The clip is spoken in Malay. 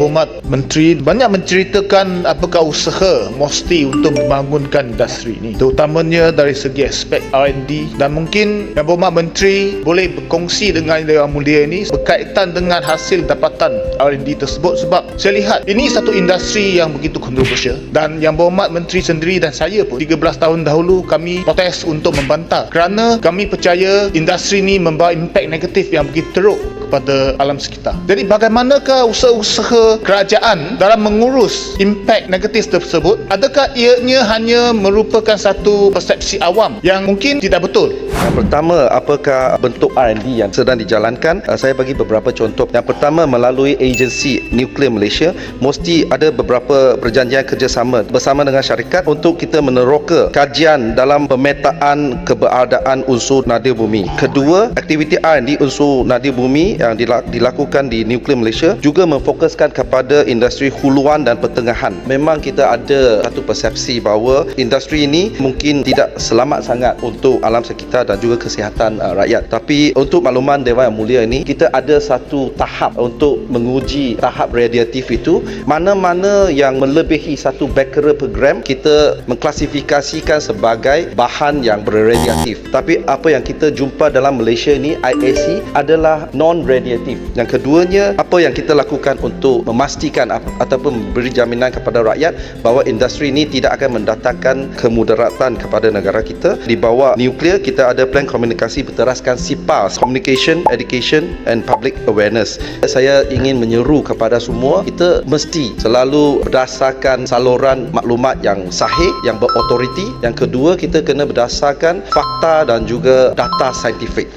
Berhormat Menteri banyak menceritakan apakah usaha Mosti untuk membangunkan industri ini. Terutamanya dari segi aspek R&D dan mungkin Yang Berhormat Menteri boleh berkongsi dengan Yang Mulia ini berkaitan dengan hasil dapatan R&D tersebut sebab saya lihat ini satu industri yang begitu kontroversial dan Yang Berhormat Menteri sendiri dan saya pun 13 tahun dahulu kami protes untuk membantah kerana kami percaya industri ini membawa impak negatif yang begitu teruk kepada alam sekitar. Jadi bagaimanakah usaha-usaha kerajaan dalam mengurus impak negatif tersebut? Adakah ianya hanya merupakan satu persepsi awam yang mungkin tidak betul? Yang pertama, apakah bentuk R&D yang sedang dijalankan? Uh, Saya bagi beberapa contoh. Yang pertama, melalui agensi nuklear Malaysia, mesti ada beberapa perjanjian kerjasama bersama dengan syarikat untuk kita meneroka kajian dalam pemetaan keberadaan unsur nadir bumi. Kedua, aktiviti R&D unsur nadir bumi yang dilak- dilakukan di nuklear Malaysia juga memfokuskan kepada industri huluan dan pertengahan. Memang kita ada satu persepsi bahawa industri ini mungkin tidak selamat sangat untuk alam sekitar dan juga kesihatan uh, rakyat. Tapi untuk makluman Dewan Yang Mulia ini, kita ada satu tahap untuk menguji tahap radiatif itu. Mana-mana yang melebihi satu becquerel per gram, kita mengklasifikasikan sebagai bahan yang berradiatif. Tapi apa yang kita jumpa dalam Malaysia ini, IAC adalah non-radiatif. Yang keduanya, apa yang kita lakukan untuk memastikan ataupun memberi jaminan kepada rakyat bahawa industri ini tidak akan mendatangkan kemudaratan kepada negara kita. Di bawah nuklear, kita ada plan komunikasi berteraskan SIPAS, Communication, Education and Public Awareness. Saya ingin menyeru kepada semua, kita mesti selalu berdasarkan saluran maklumat yang sahih, yang berautoriti. Yang kedua, kita kena berdasarkan fakta dan juga data saintifik.